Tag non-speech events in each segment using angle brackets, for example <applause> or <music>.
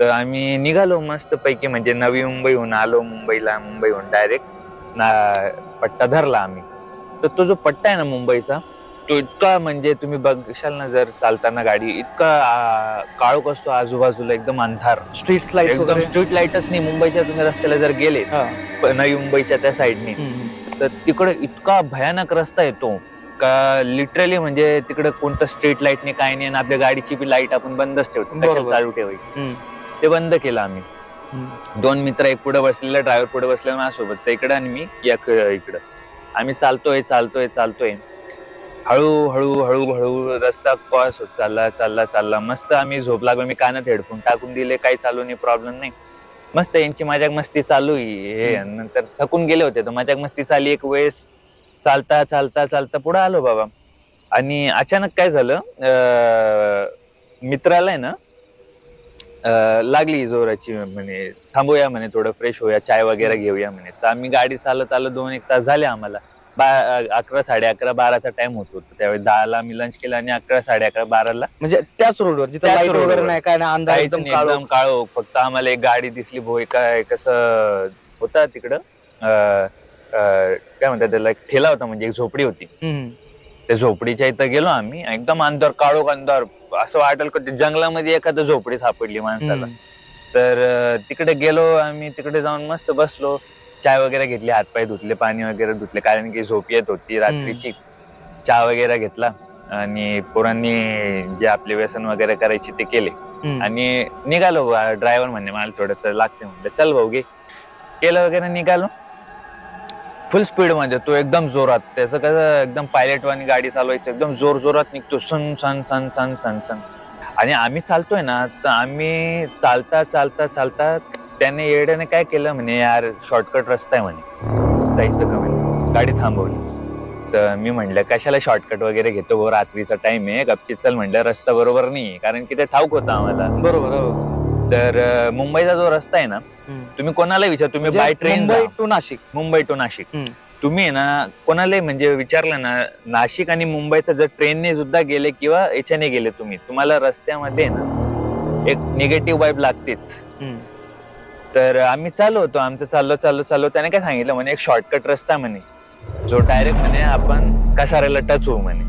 तर आम्ही निघालो मस्त पैकी म्हणजे नवी मुंबईहून आलो मुंबईला मुंबईहून डायरेक्ट ना पट्टा धरला आम्ही तर तो जो पट्टा आहे ना मुंबईचा तो इतका म्हणजे तुम्ही बघशाल ना जर चालताना गाडी इतका काळोख असतो आजूबाजूला एकदम अंधार स्ट्रीट लाइट एकदम स्ट्रीट लाईटच नाही मुंबईच्या तुम्ही रस्त्याला जर गेले नवी मुंबईच्या त्या साईडने. तर तिकडे इतका भयानक रस्ता येतो का लिटरली म्हणजे तिकडे कोणतं स्ट्रीट लाइट नाही काय नाही आणि आपल्या गाडीची बी लाइट आपण बंदच ठेवतो. चालू ठेवायची. ते बंद केलं आम्ही. दोन मित्र एक पुढे बसलेला ड्रायव्हर पुढे बसलेला माझ्यासोबत. इकडं आणि मी या इकडं. आम्ही चालतोय चालतोय चालतोय. हळू हळू हळू हळू रस्ता क्रॉस होत चालला चालला चालला. मस्त आम्ही झोप लागलो. मी कानात हेडफोन टाकून दिले. काही चालू नाही प्रॉब्लेम नाही. मस्त यांची मजाक मस्ती चालू हे नंतर थकून गेले होते. तर मजाक मस्ती चालली. एक वेळेस चालता चालता चालता पुढे आलो बाबा. आणि अचानक काय झालं? मित्राला आहे ना अं, लागली जोराची म्हणे थांबूया म्हणे थोडं फ्रेश होऊया चाय वगैरे घेऊया म्हणे. तर आम्ही गाडी चालत आलो दोन एक तास झाले आम्हाला. बा अकरा साडे अकरा बाराचा टाइम होत होता. त्यावेळी दहाला मी लंच केला आणि अकरा साडे अकरा बाराला म्हणजे त्याच रोडवर जिथे त्याच लाइट वगैरे रोडवर. नाही काय नाही अंधार काहीच एकदम नाही, काळो. एकदम काळो. फक्त आम्हाला एक गाडी दिसली भोय काय कसं होता तिकडं? अं, अं, काय म्हणतात त्याला एक ठेला होता म्हणजे एक झोपडी होती. त्या झोपडीच्या इथं गेलो आम्ही. एकदम अंधार काळो अंधार. असं वाटेल का ते जंगलामध्ये एखादं झोपडी सापडली माणसाला. तर अं, तिकडे गेलो आम्ही तिकडे जाऊन मस्त बसलो. चाय वगैरे घेतली हातपाय धुतले पाणी वगैरे धुतले कारण की झोप येत होती रात्रीची. चहा वगैरे घेतला आणि पोरांनी जे आपले व्यसन वगैरे करायचे ते केले. आणि निघालो ड्रायव्हर म्हणणे मला थोडस लागते म्हणलं चल भाऊ घे केलं वगैरे निघालो. फुल स्पीडमध्ये तो एकदम जोरात त्याचं कसं एकदम पायलट वाणी गाडी चालवायची एकदम जोर जोरात निघतो सन सन सन सन सन सन आणि आम्ही चालतोय ना तर आम्ही चालता चालता चालता त्याने येड्याने काय केलं म्हणे यार शॉर्टकट रस्ता आहे म्हणे. जायचं का म्हणे? गाडी थांबवली. तर मी म्हणलं कशाला शॉर्टकट वगैरे घेतो? भाऊ रात्रीचा टाइम आहे गपचीत चल म्हणलं रस्ता बरोबर नाही कारण की ते ठाऊक होता आम्हाला. बरोबर हो. तर मुंबईचा जो रस्ता आहे ना. तुम्ही कोणाला विचार तुम्ही म्हणजे by train Mumbai to Nashik. Mumbai to Nashik. तुम्ही ना कोणालाही म्हणजे विचारलं ना नाशिक आणि मुंबईचा जर ट्रेनने सुद्धा गेले किंवा याच्याने गेले तुम्ही तुम्हाला रस्त्यामध्ये ना एक निगेटिव्ह वाईब लागतेच. तर आम्ही चालू होतो आमचं चाललो चाललो चाललो. त्याने काय सांगितलं म्हणे एक शॉर्टकट रस्ता म्हणे जो डायरेक्ट म्हणे आपण कसाऱ्याला टच होऊ म्हणे.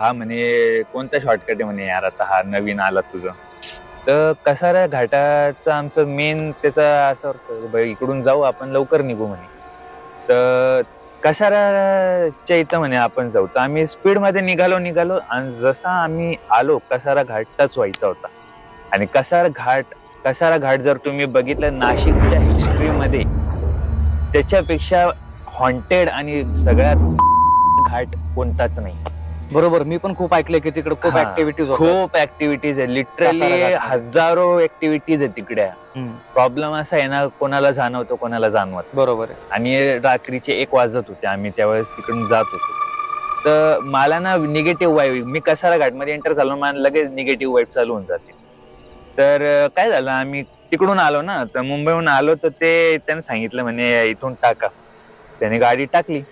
हा म्हणे कोणता शॉर्टकट आहे म्हणे यार आता हा नवीन आला तुझं? तर कसारा घाटाचं आमचं मेन त्याचं असं होतं, बाई इकडून जाऊ आपण लवकर निघू म्हणे. तर कसाराच्या इथं म्हणे आपण जाऊ? तर आम्ही स्पीडमध्ये निघालो निघालो आणि जसा आम्ही आलो कसारा घाट टच व्हायचा होता. आणि कसारा घाट कसारा घाट जर तुम्ही बघितलं नाशिकच्या हिस्ट्रीमध्ये त्याच्यापेक्षा हॉन्टेड आणि सगळ्यात घाट कोणताच नाही. बरोबर मी पण खूप ऐकलंय की तिकडे खूप हा, ऍक्टिव्हिटीज खूप ऍक्टिव्हिटीज आहे लिटरली. हजारो ऍक्टिव्हिटीज आहे तिकडे. प्रॉब्लेम असा आहे ना कोणाला जाणवतो कोणाला जाणवत बरोबर आहे. आणि रात्रीचे एक वाजत होते. आम्ही त्यावेळेस तिकडून जात होतो. तर मला ना निगेटिव्ह वाईब मी कसारा घाटमध्ये एंटर झालो मला लगेच निगेटिव्ह वाईब चालू होऊन जाते. तर अं, काय झालं आम्ही तिकडून आलो ना तर मुंबईहून आलो तर ते त्याने सांगितलं म्हणे इथून टाका. त्याने गाडी टाकली.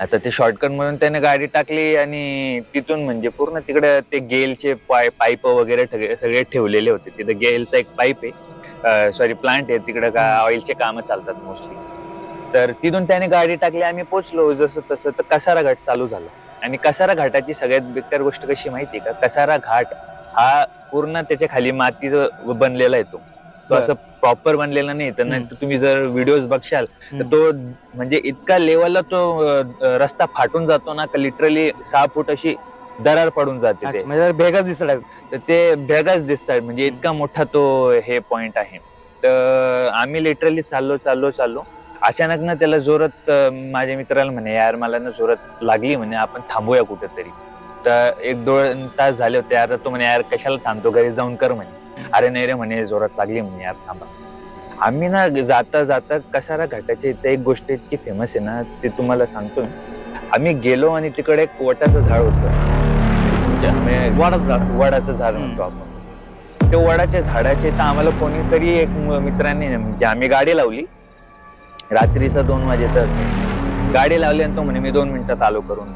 आता ते शॉर्टकट म्हणून त्याने गाडी टाकली आणि तिथून म्हणजे पूर्ण तिकडे ते गेलचे पाय पाईप वगैरे सगळे ठेवलेले होते. तिथे गेलचा एक पाईप आहे. सॉरी प्लांट आहे. तिकडे का ऑइलचे कामं चालतात मोस्टली तर तिथून त्याने गाडी टाकली. आम्ही पोचलो. जसं तसं तर कसारा घाट चालू झाला. आणि कसारा घाटाची सगळ्यात बेकार गोष्ट कशी माहिती का? कसारा घाट हा पूर्ण त्याच्याखाली मातीचं बनलेला आहे तो. असं प्रॉपर बनलेला नाही. तर नाही तुम्ही जर व्हिडिओज बघशाल तर. तो म्हणजे इतका लेवलला तो रस्ता फाटून जातो ना का लिटरली सहा फूट अशी दरार पडून जाते म्हणजे भेगच दिसत तर ते भेगाच दिसतात. म्हणजे इतका मोठा तो हे पॉइंट आहे. तर आम्ही लिटरली चाललो चाललो चाललो. अचानक ना त्याला जोरात माझ्या मित्राला म्हणे यार मला ना जोरात लागली म्हणे आपण थांबूया कुठेतरी. तर एक दोन तास झाले होते. यार तो म्हणे यार कशाला थांबतो? घरी जाऊन कर म्हणे. अरे नाही रे म्हणे जोरात लागली म्हणे यार थांबा. आम्ही ना जाता जाता कसारा घाटाच्या इथे एक गोष्ट इतकी फेमस आहे ना ते तुम्हाला सांगतो मी. आम्ही गेलो आणि तिकडे एक वटाचं झाड होतं. म्हणजे वाढत झाड. वडाचं झाड म्हणतो आपण. ते वडाच्या झाडाचे तर आम्हाला कोणीतरी एक मित्राने म्हणजे आम्ही गाडी लावली. रात्रीचं दोन वाजे तर गाडी लावली आणि तो म्हणे मी दोन मिनिटात आलो करून.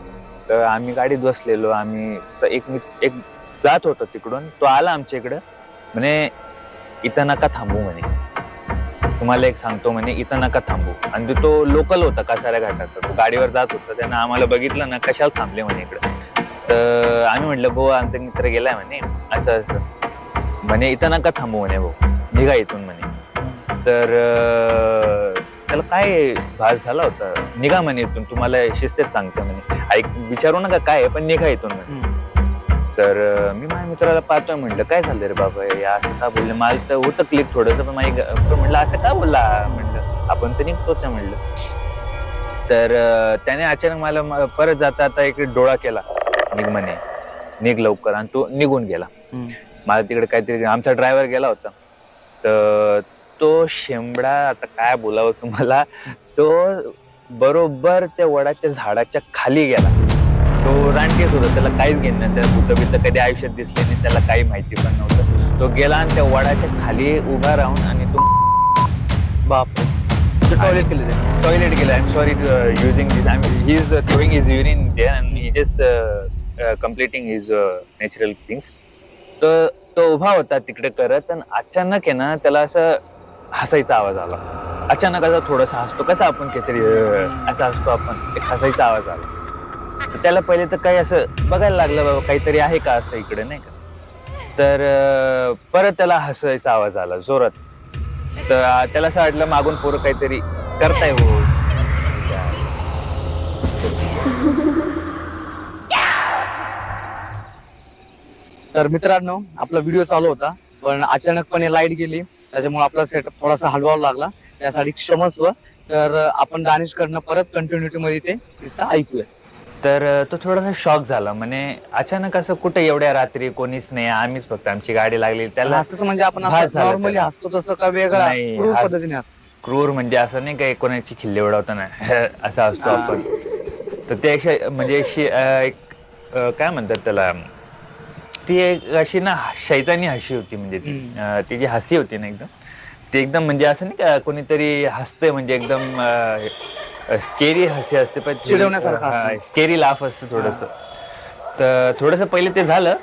तर आम्ही गाडीत बसलेलो. आम्ही तर एक एक जात होता तिकडून. तो आला आमच्या इकडं. म्हणे इथं नका थांबू म्हणे तुम्हाला एक सांगतो म्हणे इथं नका थांबू। आणि तो लोकल होता कासाऱ्या घाटाचा. तो गाडीवर जात होता त्यानं आम्हाला बघितलं ना कशाला थांबले म्हणे इकडं. तर आम्ही म्हटलं भाऊ आमचा मित्र गेलाय म्हणे. असं असं. म्हणे इथं नका थांबू म्हणे भाऊ? निघा इथून म्हणे. तर त्याला काय भास झाला होता? निघा म्हणे इथून तुम्हाला शिस्तेत सांगते म्हणे. ऐक विचारू नका काय पण निघा इथून म्हणे. तर मी माझ्या मित्राला पाहतोय म्हणलं काय झालं रे बाबा? हे असं का बोलले? मला तर होतं क्लिक थोडंसं पण माझी ग- पण म्हणलं असं का बोलला? म्हणलं आपण तर निघतोच आहे म्हणलं तर अं, त्याने अचानक मला म- परत जाता आता एक डोळा केला. निघ म्हणे. निघ लवकर. आणि तो निघून गेला. मला तिकडे काहीतरी आमचा ड्रायव्हर गेला होता. तर तो शेंबडा आता काय बोलावं तुम्हाला? तो बरोबर त्या वडाच्या झाडाच्या खाली गेला. तो रानटीच होता त्याला काहीच घेणं नाही. त्याला भूत बित कधी आयुष्यात दिसले नाही त्याला काही माहिती पण नव्हतं. तो गेला आणि त्या वडाच्या खाली उभा राहून आणि तो बाप टॉयलेट केले टॉयलेट गेला I am sorry using this I he is throwing his urine there and he just completing his natural things तर तो उभा होता तिकडे करत आणि अचानक आहे ना त्याला असं हसायचा आवाज आला. अचानक असा थोडासा हसतो. कसा आपण काहीतरी अं, असा हसतो आपण. एक हसायचा आवाज आला. तर त्याला पहिले तर काही असं बघायला लागलं बाबा काहीतरी आहे का असं इकडे नाही का? तर अं, परत त्याला हसायचा आवाज आला जोरात. तर अं, त्याला असं वाटलं मागून पोरं काहीतरी करताय हो. तर मित्रांनो आपला व्हिडिओ चालू होता पण अचानकपणे लाइट गेली. त्याच्यामुळे आपला सेटअप थोडासा हलवावा लागला. त्यासाठी क्षमस्व. तर आपण दानिशकडनं परत कंटिन्युटी मध्ये ते किस्सा ऐकूया. तर तो थोडासा शॉक झाला. म्हणे अचानक असं कुठे एवढ्या रात्री कोणीच नाही आम्हीच फक्त आमची गाडी लागली. त्याला असंच म्हणजे आपण भास झाला नॉर्मली त्याला. हसतो तसं का वेगळा? नाही, क्रूर हास- पद्धतीने हसतो. क्रूर म्हणजे असं नाही काही कोणाची खिल्ली उडवताना <laughs> असं असतो. आपण. तर ते अशी म्हणजे अशी अं, एक अं, काय म्हणतात त्याला? ती एक अशी ना शैतानी हशी होती म्हणजे ती. हम्म. अं, ती जी हसी होती ना एकदम ती एकदम म्हणजे असं नाही का कोणीतरी हसते म्हणजे एकदम स्केरी हसी असते पण चिडवण्यासारखं. स्केरी लाफ असते थोडस. तर थोडस पहिले ते झालं.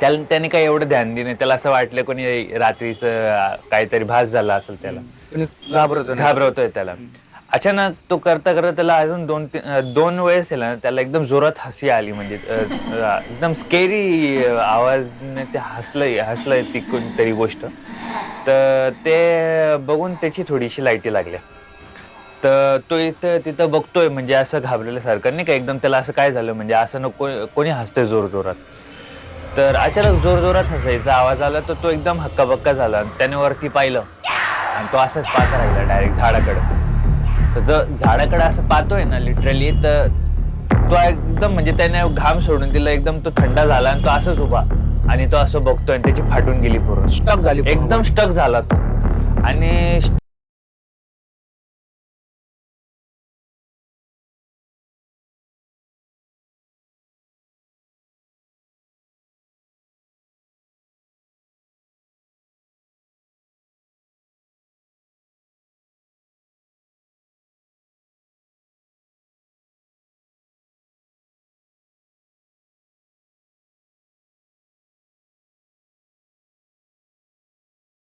त्याला त्याने काही एवढं ध्यान दिलं नाही. त्याला असं वाटलं कोणी रात्रीचं अं, काहीतरी भास झाला असेल त्याला. घाबरतो ना. घाबरवतोय त्याला. अचानक तो करता करता त्याला अजून दोन अं, दोन वेळेस ना त्याला एकदम जोरात हसी आली म्हणजे अं, अं, एकदम स्केरी आवाजने ते हसलंय हसलंय ती कोणतरी गोष्ट. तर ते बघून त्याची थोडीशी लाईटी लागल्या. तर तो इथं तिथं बघतोय म्हणजे असं घाबरल्यासारखं. नाही का एकदम त्याला असं काय झालं म्हणजे असं नको कोणी हसतंय जोर जोरात तर अचानक जोर जोरात हसायचा आवाज आला तर तो एकदम हक्काबक्का झाला. आणि त्याने वरती पाहिलं. आणि तो असंच पाहत राहिला डायरेक्ट झाडाकडे. तर जो झाडाकडे असं पाहतोय ना लिटरली तर तो एकदम म्हणजे त्याने घाम सोडून दिला एकदम तो थंड झाला आणि तो असंच उभा. आणि तो असं बघतोय आणि त्याची फाटून गेली पूर्ण. स्टक झाली. एकदम स्टक झाला तो. आणि